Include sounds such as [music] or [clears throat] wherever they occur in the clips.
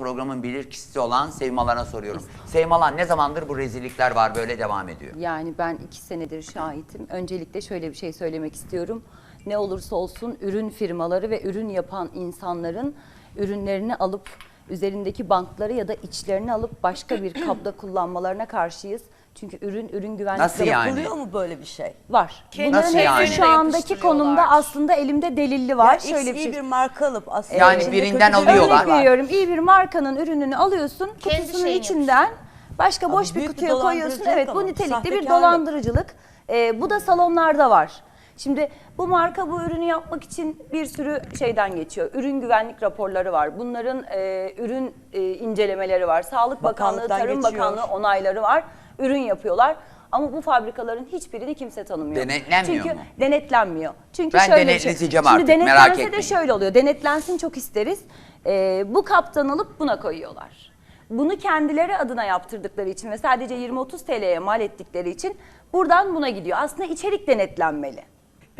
programın bilirkişisi olan Sevim Alan'a soruyorum. Sevim Alan ne zamandır bu rezillikler var böyle devam ediyor? Yani ben iki senedir şahitim. Öncelikle şöyle bir şey söylemek istiyorum. Ne olursa olsun ürün firmaları ve ürün yapan insanların ürünlerini alıp üzerindeki bantları ya da içlerini alıp başka bir kapta kullanmalarına karşıyız. Çünkü ürün ürün güvenlikleri Nasıl yani? Yapılıyor mu böyle bir şey? var. Bunların Nasıl hepsi yani? şu andaki yapıştırıyorlar. konumda aslında elimde delilli var. Ya Şöyle bir iyi şey. bir marka alıp aslında Yani içinde birinden kötü bir alıyorlar. Örnek ürün var. veriyorum iyi bir markanın ürününü alıyorsun kutusunun şeyini içinden başka boş bir büyük bir kutuya koyuyorsun. dolandırıcılık Evet bu ama, nitelikli bir sahtekarlık. dolandırıcılık. Ee, bu da salonlarda var. Şimdi bu marka bu ürünü yapmak için bir sürü şeyden geçiyor. Ürün güvenlik raporları var. Bunların e, ürün e, incelemeleri var. Sağlık Bakanlığı, Tarım geçiyor. Bakanlığı onayları var. Ürün yapıyorlar. Ama bu fabrikaların hiçbirini kimse tanımıyor. Denetlenmiyor Çünkü mu? denetlenmiyor. Çünkü Ben şöyle bir şey. denetleteceğim Şimdi artık, merak denetlense de etmeyin. şöyle oluyor. Denetlensin çok isteriz. Ee, bu kaptan alıp buna koyuyorlar. Bunu kendileri adına yaptırdıkları için ve sadece 20-30 TL'ye mal ettikleri için buradan buna gidiyor. Aslında içerik denetlenmeli.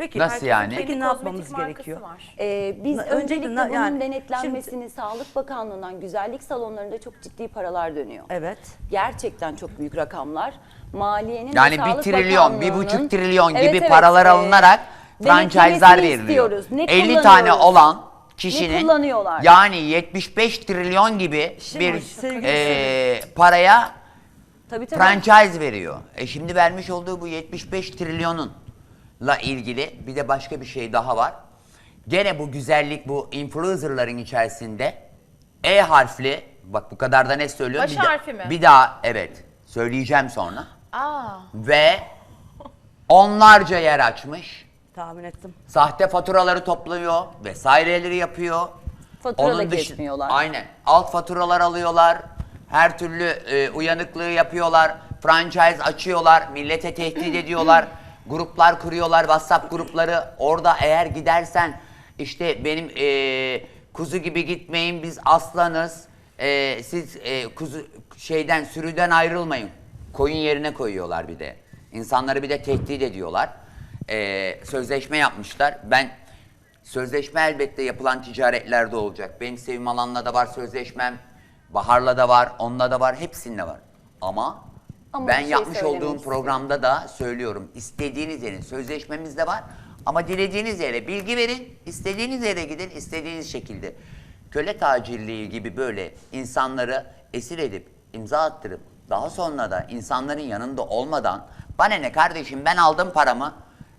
Peki, Nasıl yani? Peki ne yapmamız gerekiyor? Ee, biz Na- öncelikle öncelikle bunun yani denetlenmesini Sağlık Bakanlığı'ndan güzellik salonlarında çok ciddi paralar dönüyor. Evet. Gerçekten çok büyük rakamlar. Maliyenin ve Yani bir Sağlık trilyon, bir Bakanlığı'nın- buçuk trilyon Evet, gibi evet, paralar e, alunarak franchise'lar denetlemesini veriliyor. istiyoruz. Ne 50 tane kullanıyoruz? olan kişinin Ne kullanıyorlar? yani 75 trilyon gibi Şimdi bir sevgili e, paraya Tabii tabii. franchise veriyor. E şimdi vermiş olduğu bu 75 trilyonunla ilgili bir de başka bir şey daha var. Gene bu güzellik bu influencerların içerisinde E harfli bak bu kadar da ne söylüyorum? Baş bir harfi mi? Bir daha evet söyleyeceğim sonra. Aa. Ve onlarca yer açmış. Tahmin ettim. Sahte faturaları topluyor vesaireleri yapıyor. Fatura da dış- kesmiyorlar. Aynen. Alt faturalar alıyorlar. Her türlü e, uyanıklığı yapıyorlar. Franchise açıyorlar. Millete tehdit [clears throat] ediyorlar. Gruplar kuruyorlar. WhatsApp grupları. Orada eğer gidersen işte benim e, kuzu gibi gitmeyin biz aslanız. E, siz e, kuzu şeyden sürüden ayrılmayın. Koyun yerine koyuyorlar bir de. İnsanları bir de tehdit ediyorlar. E, sözleşme yapmışlar. Ben Sözleşme elbette yapılan ticaretlerde olacak. Benim Sevim Alan'la da var sözleşmem. Bahar'la da var, onunla da var, hepsinde var. Ama, Ama ben şey yapmış olduğum programda da söylüyorum. İstediğiniz yerin sözleşmemiz de var. Ama dilediğiniz yere bilgi verin, istediğiniz yere gidin, istediğiniz şekilde. Köle tacirliği gibi böyle insanları esir edip, imza attırıp, daha sonra da insanların yanında olmadan, bana ne kardeşim ben aldım paramı,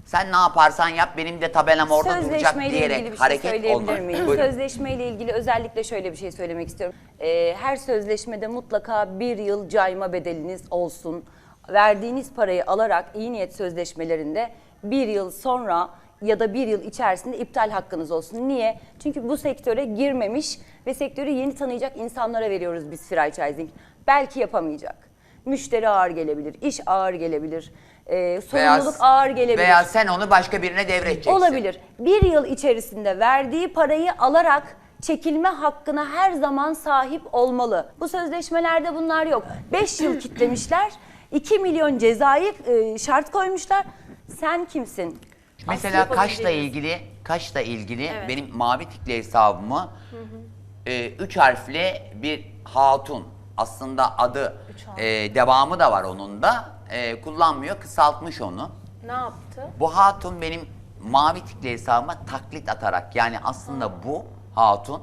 sen ne yaparsan yap benim de tabelam orada duracak Sözleşmeyle diyerek ilgili bir şey hareket söyleyebilir olmaz. miyim? Buyurun. Sözleşmeyle ilgili özellikle şöyle bir şey söylemek istiyorum. Ee, her sözleşmede mutlaka bir yıl cayma bedeliniz olsun. Verdiğiniz parayı alarak iyi niyet sözleşmelerinde bir yıl sonra ya da bir yıl içerisinde iptal hakkınız olsun. Niye? Çünkü bu sektöre girmemiş ve sektörü yeni tanıyacak insanlara veriyoruz biz franchising. Belki yapamayacak. Müşteri ağır gelebilir, iş ağır gelebilir, e, sorumluluk ağır gelebilir. Veya sen onu başka birine devredeceksin. Olabilir. Bir yıl içerisinde verdiği parayı alarak çekilme hakkına her zaman sahip olmalı. Bu sözleşmelerde bunlar yok. 5 yıl kitlemişler. 2 milyon cezayı e, şart koymuşlar. Sen kimsin? Mesela kaşla ilgili, kaşla ilgili Evet. benim mavi tikli hesabımı e, üç harfli bir hatun. Aslında adı e, devamı da var onun da. E, kullanmıyor, kısaltmış onu. Ne yaptı? Bu hatun benim mavi tikli hesabıma taklit atarak yani aslında bu hatun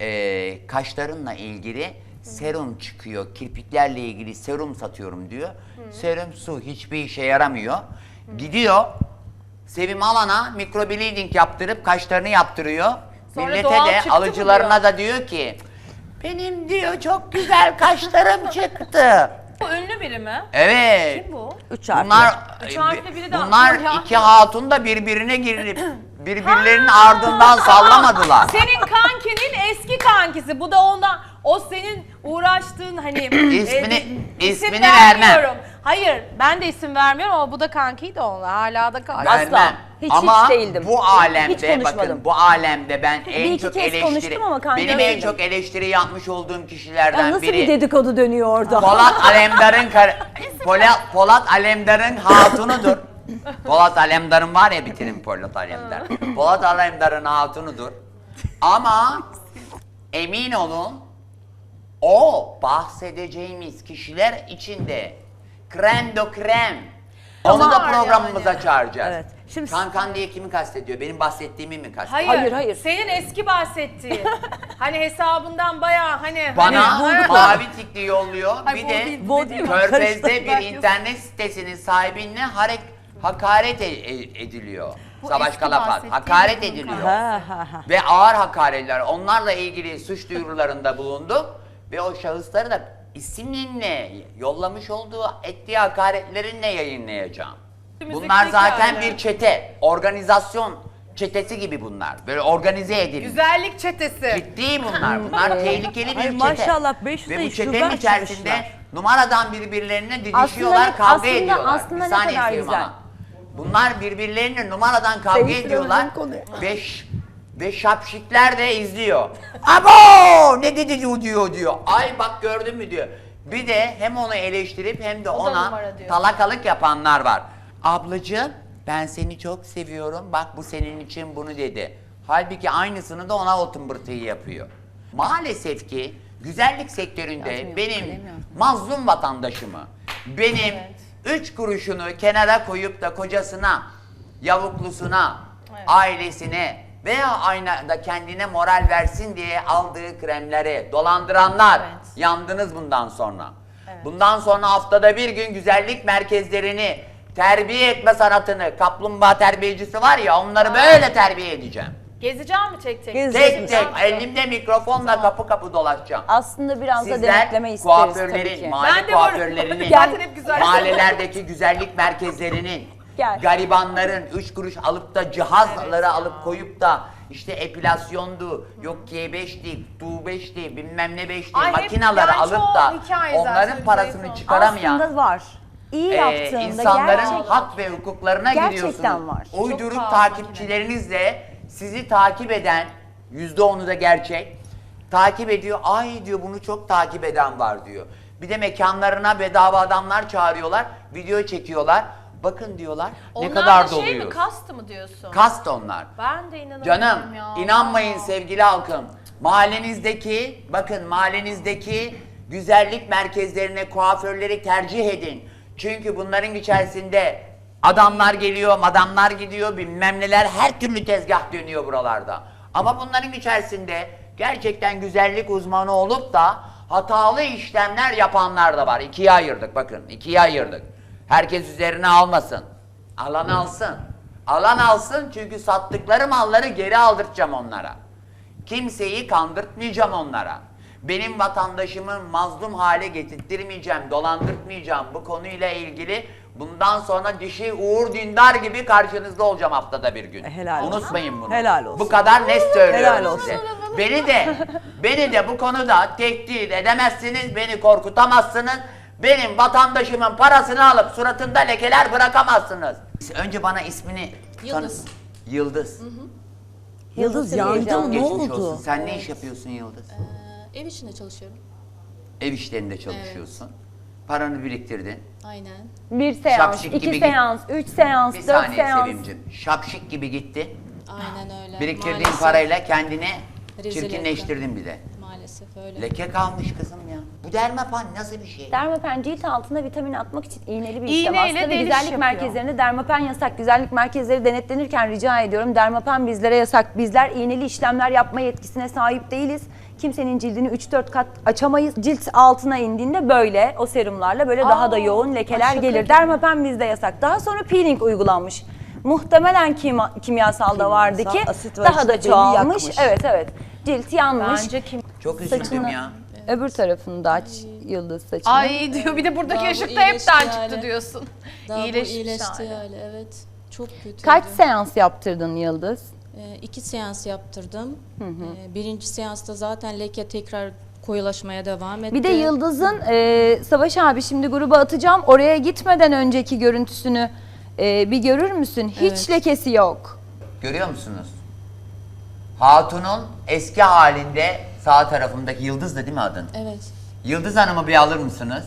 e, kaşlarınla ilgili serum çıkıyor. Kirpiklerle ilgili serum satıyorum diyor. Serum su hiçbir işe yaramıyor. Gidiyor Sevim Alan'a mikrobleeding yaptırıp kaşlarını yaptırıyor. Sonra Millete doğal de mı alıcılarına diyor? da diyor ki benim diyor çok güzel kaşlarım çıktı. Bu ünlü biri mi? Evet. Kim bu? Üç harfli. Bunlar, Üç harfli biri de bunlar aklıma iki hatun da birbirine girip [clears throat] birbirlerinin ardından sallamadılar. Senin kankinin eski kankisi. Bu da ondan. O senin uğraştığın hani... [clears throat] İsmini- e, ismini vermem. vermiyorum. Hayır ben de isim vermiyorum ama bu da kankiydi onunla. Hala da kanki. Vermem. Hiç- ama hiç değildim. bu Hiç alemde konuşmadım. bakın bu alemde ben en iki çok kez eleştiri konuştum ama kanka benim en çok eleştiri yapmış olduğum Ya kişilerden nasıl biri bir dedikodu dönüyor orada? Polat [laughs] Alemdar'ın kar- Polat, Polat Alemdar'ın hatunudur. Polat Alemdar'ın var ya bitirin Polat Alemdar. [laughs] Polat Alemdar'ın hatunudur. Ama emin olun O bahsedeceğimiz kişiler içinde krem do krem. Onu da var programımıza yani. çağıracağız. Evet. Şimdi- Kankan diye kimi kastediyor? Benim bahsettiğimi mi kastediyor? Hayır, Hayır, hayır. Senin eski bahsettiğin. [laughs] hani hesabından bayağı hani. Bana hani, mavi tikli yolluyor. Ay, bir bu de değil, bu değil mi? Körfez'de bir internet sitesinin sahibine harek, hakaret e- e- ediliyor. Bu Savaş eski Kalafat. bahsettiğim Hakaret ediliyor. Ha ha ha. Ve ağır hakaretler. Onlarla ilgili suç duyurularında bulunduk. Ve o şahısları da isimle yollamış olduğu ettiği hakaretlerinle yayınlayacağım. Bunlar zaten bir çete, organizasyon çetesi gibi bunlar. Böyle organize edilmiş. Güzellik çetesi. Ciddi bunlar. Bunlar tehlikeli bir Ay çete. maşallah, 500 Ve bu çetenin şube içerisinde açmışlar. numaradan birbirlerine Aslında didişiyorlar, ne- kavga aslında- ediyorlar. aslında bir ne saniye kadar Sevim güzel. Hanım. Bunlar birbirlerine numaradan kavga Sevgili ediyorlar. Konuya. Ve, şapşikler de izliyor. [laughs] Abo! Ne dedi diyor diyor. Ay bak gördün mü diyor. Bir de hem onu eleştirip hem de O da ona numara diyor. talakalık yapanlar var. Ablacığım ben seni çok seviyorum. Bak bu senin için bunu dedi. Halbuki aynısını da ona o tımbırtıyı yapıyor. Maalesef ki güzellik sektöründe Yazmıyor, benim kalem yazmıyor. mazlum vatandaşımı, benim üç kuruşunu kenara koyup da kocasına, yavuklusuna, Evet. ailesine veya aynı da kendine moral versin diye aldığı kremleri dolandıranlar Evet. yandınız bundan sonra. Bundan sonra haftada bir gün güzellik merkezlerini terbiye etme sanatını, kaplumbağa terbiyecisi var ya onları böyle terbiye edeceğim. Gezeceğim mi tek tek? Gezeceğiz. Tek tek elimde mikrofonla kapı kapı dolaşacağım. Aslında biraz da Sizler denetleme isteriz tabii kuaförlerin, ki. mahalle Ben de varım. kuaförlerinin, [laughs] Zaten hep güzel. mahallelerdeki güzellik merkezlerinin, Gel. garibanların 3 kuruş alıp da cihazları alıp koyup da işte epilasyondu, yok K5'ti, Tu5'ti, bilmem ne 5'ti Ay hep makinaları yani alıp çoğu da hikaye onların zaten, parasını zayıf çıkaramayan Aslında var. İyi e, yaptığında insanların gerçek. hak ve hukuklarına Gerçekten giriyorsunuz. var. Uyduruk takipçilerinizle sizi takip eden, yüzde onu da gerçek, takip ediyor. Ay diyor bunu çok takip eden var diyor. Bir de mekanlarına bedava adamlar çağırıyorlar, video çekiyorlar. Bakın diyorlar Onlar ne kadar da şey mi kastı mı diyorsun? Kast onlar. Ben de inanamıyorum Canım ya. inanmayın sevgili halkım. Mahallenizdeki bakın mahallenizdeki güzellik merkezlerine kuaförleri tercih edin. Çünkü bunların içerisinde adamlar geliyor, madamlar gidiyor, bilmem neler her türlü tezgah dönüyor buralarda. Ama bunların içerisinde gerçekten güzellik uzmanı olup da hatalı işlemler yapanlar da var. İkiye ayırdık bakın, ikiye ayırdık. Herkes üzerine almasın. Alan alsın. Alan alsın çünkü sattıkları malları geri aldırtacağım onlara. Kimseyi kandırtmayacağım onlara. Benim vatandaşımı mazlum hale getirttirmeyeceğim, dolandırtmayacağım. Bu konuyla ilgili bundan sonra dişi Uğur Dündar gibi karşınızda olacağım haftada bir gün. Helal olsun. Unutmayın bunu. Helal olsun. Bu kadar net söylüyorum Helal size. olsun. Beni de beni de bu konuda tehdit edemezsiniz, beni korkutamazsınız. Benim vatandaşımın parasını alıp suratında lekeler bırakamazsınız. Önce bana ismini Yıldız. tanı- Yıldız. Yıldız Yıldız yandı heyecanlı. ne Geçmiş oldu? olsun. Sen ne iş yapıyorsun Yıldız? Ee, ev içinde çalışıyorum. Ev işlerinde çalışıyorsun. Paranı biriktirdin. Aynen. Bir seans, Şapşik iki gibi seans, üç seans, Bir dört saniye seans. Sevimcim. Şapşik gibi gitti. Aynen öyle. Biriktirdiğin Maalesef- parayla kendini Rezil çirkinleştirdin bir de. Maalesef öyle. Leke kalmış kızım ya. Bu dermapan nasıl bir şey? Dermapen cilt altına vitamin atmak için iğneli bir İğneyle işlem aslında ve deliş güzellik yapıyor. merkezlerinde dermapen yasak. Güzellik merkezleri denetlenirken rica ediyorum dermapen bizlere yasak. Bizler iğneli işlemler yapma yetkisine sahip değiliz. Kimsenin cildini 3-4 kat açamayız. Cilt altına indiğinde böyle o serumlarla böyle daha da Aa, yoğun lekeler gelir. Dermapen bizde yasak. Daha sonra peeling uygulanmış. Muhtemelen kima- kimyasal da vardı ki Kimyasal, asit var daha da çoğalmış. yakmış. Evet evet. Cilt yanmış. Bence kim? Çok üzüldüm Saçını- ya. Öbür tarafını da aç yıldız saçını. Ay diyor bir de buradaki Daha bu ışık da iyileşti hepten yani. çıktı diyorsun. Daha bu İyileşmiş iyileşti hali. hali. Evet. Çok kötüydü. Kaç seans yaptırdın Yıldız? Ee, iki seans yaptırdım. Ee, birinci seansta zaten leke tekrar koyulaşmaya devam etti. Bir de Yıldız'ın e, Savaş abi şimdi gruba atacağım. Oraya gitmeden önceki görüntüsünü e, bir görür müsün? Hiç Evet. lekesi yok. Görüyor musunuz? Hatun'un eski halinde sağ tarafımdaki Yıldız da değil mi adın? Evet. Yıldız Hanım'ı bir alır mısınız?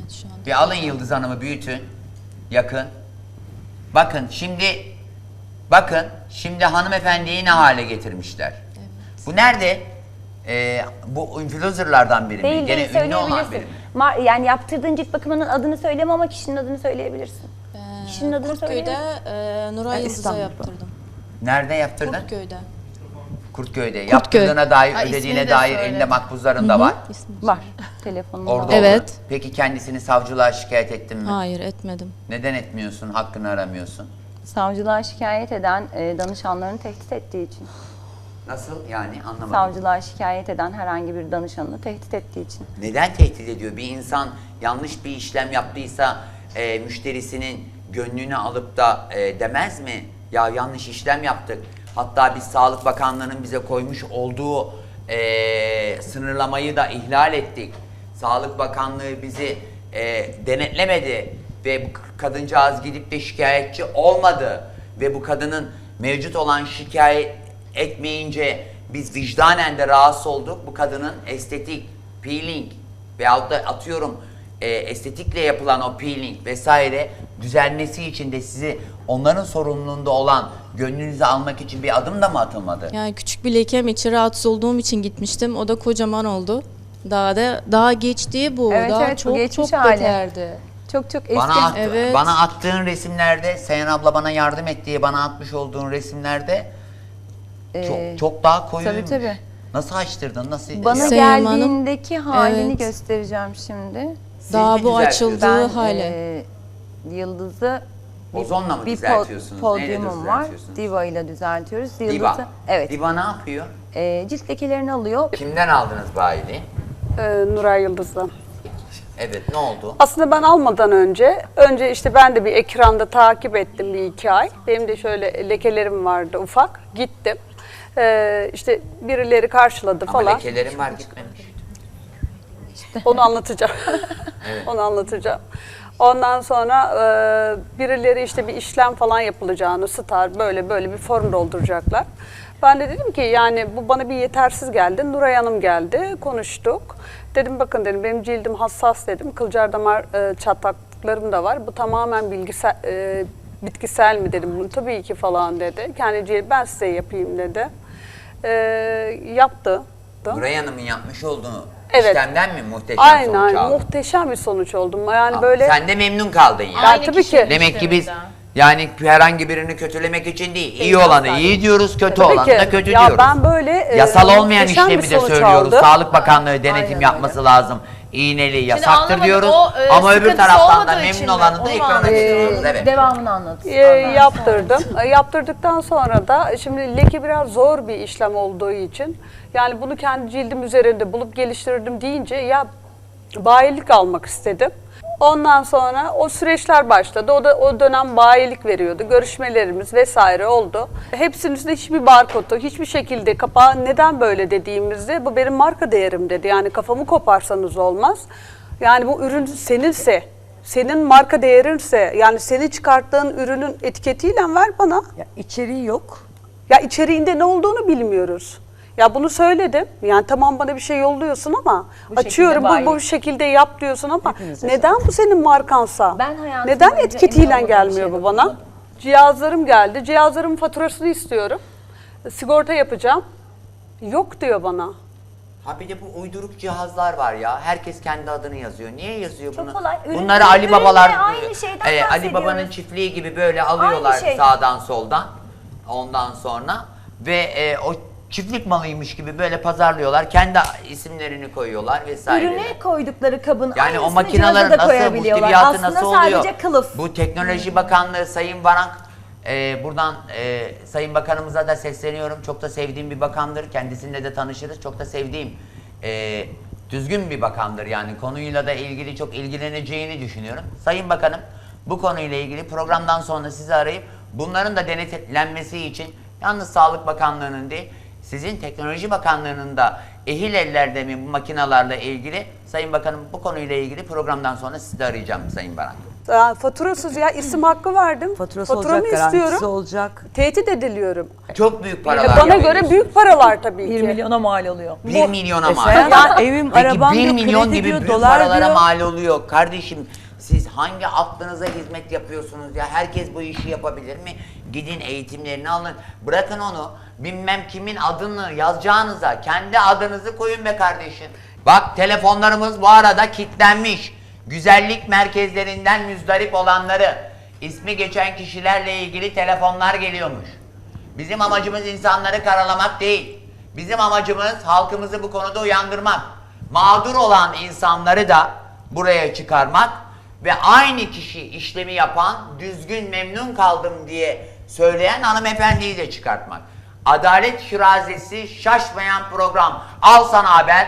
Evet şu anda. Bir alın Yıldız Hanım'ı büyütün. Yakın. Bakın şimdi bakın şimdi hanımefendiyi ne hale getirmişler. Bu nerede? e, bu influencerlardan biri mi? Değil Gene değil ünlü olan söyleyebilirsin. biri mi? Ma- yani yaptırdığın cilt bakımının adını söyleme ama kişinin adını söyleyebilirsin. kişinin adını Kurtköy'de söyleyebilirsin. e, Nuray Yıldız'a İstanbul'da. yaptırdım. Nerede yaptırdın? Kurtköy'de. Kurtköy'de. Kurtköy. Yaptırdığına dair, Ha, ödediğine ismini de dair söyle. elinde makbuzların da var. İsmi. Var. Telefonumda Orada var. Evet. olan. Peki kendisini savcılığa şikayet ettin mi? Hayır etmedim. Neden etmiyorsun? Hakkını aramıyorsun. Savcılığa şikayet eden e, danışanlarını tehdit ettiği için. Nasıl yani anlamadım. Savcılığa şikayet eden herhangi bir danışanını tehdit ettiği için. Neden tehdit ediyor? Bir insan yanlış bir işlem yaptıysa e, müşterisinin gönlünü alıp da e, demez mi? Ya yanlış işlem yaptık. Hatta biz Sağlık Bakanlığı'nın bize koymuş olduğu e, sınırlamayı da ihlal ettik. Sağlık Bakanlığı bizi e, denetlemedi ve kadıncağız gidip de şikayetçi olmadı ve bu kadının mevcut olan şikayet etmeyince biz vicdanen de rahatsız olduk. Bu kadının estetik, peeling veyahut da atıyorum e, estetikle yapılan o peeling vesaire düzelmesi için de sizi onların sorumluluğunda olan gönlünüzü almak için bir adım da mı atılmadı? Yani küçük bir lekem için rahatsız olduğum için gitmiştim. O da kocaman oldu. Daha da daha geçti bu. Evet, daha evet, bu çok geçmiş çok hali. beterdi. Çok çok eski. Bana, at- Evet. bana attığın resimlerde Seyhan abla bana yardım et diye bana atmış olduğun resimlerde Ee, çok, çok daha koyuymuş. tabii, tabii. Nasıl açtırdın? Nasıl? Bana Seyhan Hanım, geldiğindeki halini evet. göstereceğim şimdi. Siz Daha mi bu düzeltiyorsunuz? açıldığı Ben hali. e, Yıldız'ı bir- Ozonla mı bir düzeltiyorsunuz? Neyle podyumum var. düzeltiyorsunuz? Diva ile düzeltiyoruz. Yıldız'ı, Diva. Evet. Diva ne yapıyor? E, cilt lekelerini alıyor. Kimden aldınız bayili? Ee, Nuray Yıldız'dan. Evet ne oldu? Aslında ben almadan önce, önce işte ben de bir ekranda takip ettim bir iki ay. Benim de şöyle lekelerim vardı ufak. Gittim. Ee, işte birileri karşıladı Ama falan. lekelerim var gitmemiş. Onu anlatacağım. [laughs] Onu anlatacağım. Ondan sonra e, birileri işte bir işlem falan yapılacağını, star böyle böyle bir form dolduracaklar. Ben de dedim ki yani bu bana bir yetersiz geldi. Nuray Hanım geldi, konuştuk. Dedim bakın dedim benim cildim hassas dedim. Kılcal damar e, çatlaklarım da var. Bu tamamen bilgisel, e, bitkisel mi dedim. Bunu tabii ki falan dedi. Kendi cilt ben size yapayım dedi. E, yaptı. Nuray Hanım'ın yapmış olduğu Evet. işlemden mi muhteşem Aynen, sonuç aynen. aldın? muhteşem bir sonuç oldum. Yani Aa, böyle Sen de memnun kaldın yani. Ya tabii ki. Demek ki biz yani herhangi birini kötülemek için değil. iyi asla olanı değil. iyi diyoruz, kötü Tabii olanı ki. da kötü Ya diyoruz. ben böyle, e, Yasal olmayan muhteşem işlemi bir de sonuç söylüyoruz. aldım. Sağlık Bakanlığı denetim Aynen yapması lazım. İğneli, yasaktır anlamadım, diyoruz. o, e, Ama öbür sıkıntısı taraftan da olmadığı için memnun mi? olanı da Onu ekrana getiriyoruz. Evet. Devamını anlat. e, yaptırdım. E, Yaptırdıktan sonra da şimdi leke biraz zor bir işlem olduğu için yani bunu kendi cildim üzerinde bulup geliştirdim deyince ya bayilik almak istedim. Ondan sonra o süreçler başladı. O da o dönem bayilik veriyordu. Görüşmelerimiz vesaire oldu. Hepsinin üstünde hiçbir barkodu, hiçbir şekilde kapağı neden böyle dediğimizde bu benim marka değerim dedi. Yani kafamı koparsanız olmaz. Yani bu ürün seninse, senin marka değerinse, yani senin çıkarttığın ürünün etiketiyle ver bana. Ya içeriği yok. Ya içeriğinde ne olduğunu bilmiyoruz. Ya bunu söyledim. Yani tamam bana bir şey yolluyorsun ama Bu açıyorum bu, bu şekilde yap diyorsun ama Hepinize neden bu senin markansa? Ben neden etiketiyle gelmiyor bu bana? Cihazlarım geldi. Cihazlarımın faturasını istiyorum. Sigorta yapacağım. Yok diyor bana. Ha bir de bu uyduruk cihazlar var ya. Herkes kendi adını yazıyor. Niye yazıyor Çok bunu? kolay. Ürün- Bunları Ali ürünle Babalar aynı şeyden e, Ali. Baba'nın çiftliği gibi böyle alıyorlar Aynı şey. sağdan soldan. Ondan sonra ve e, o çiftlik malıymış gibi böyle pazarlıyorlar. Kendi isimlerini koyuyorlar vesaire. Ürüne koydukları kabın Yani o da nasıl muhteviyatı Aslında nasıl oluyor? sadece kılıf. Bu Teknoloji Bakanlığı Sayın Varank e, buradan e, Sayın Bakanımıza da sesleniyorum. Çok da sevdiğim bir bakandır. Kendisiyle de tanışırız. Çok da sevdiğim e, düzgün bir bakandır. Yani konuyla da ilgili çok ilgileneceğini düşünüyorum. Sayın Bakanım bu konuyla ilgili programdan sonra sizi arayıp bunların da denetlenmesi için yalnız Sağlık Bakanlığı'nın değil sizin Teknoloji Bakanlığı'nın da ehil ellerde mi bu makinalarla ilgili Sayın Bakanım bu konuyla ilgili programdan sonra sizi de arayacağım Sayın Baran. Ya, faturasız ya isim hakkı verdim. Faturası Faturamı olacak, garantisi istiyorum. olacak. Tehdit ediliyorum. Çok büyük paralar. bana göre büyük paralar tabii 1 ki. milyona mal oluyor. 1 milyona mal. Hanım, evim, Peki arabam 1 diyor, milyon kredi gibi diyor, büyük dolar paralara diyor. mal oluyor. Kardeşim siz hangi aklınıza hizmet yapıyorsunuz ya? Herkes bu işi yapabilir mi? Gidin eğitimlerini alın. Bırakın onu bilmem kimin adını yazacağınıza kendi adınızı koyun be kardeşim. Bak telefonlarımız bu arada kilitlenmiş. Güzellik merkezlerinden müzdarip olanları, ismi geçen kişilerle ilgili telefonlar geliyormuş. Bizim amacımız insanları karalamak değil. Bizim amacımız halkımızı bu konuda uyandırmak. Mağdur olan insanları da buraya çıkarmak ve aynı kişi işlemi yapan, düzgün memnun kaldım diye söyleyen hanımefendiyi de çıkartmak. Adalet şirazesi şaşmayan program. Al sana haber.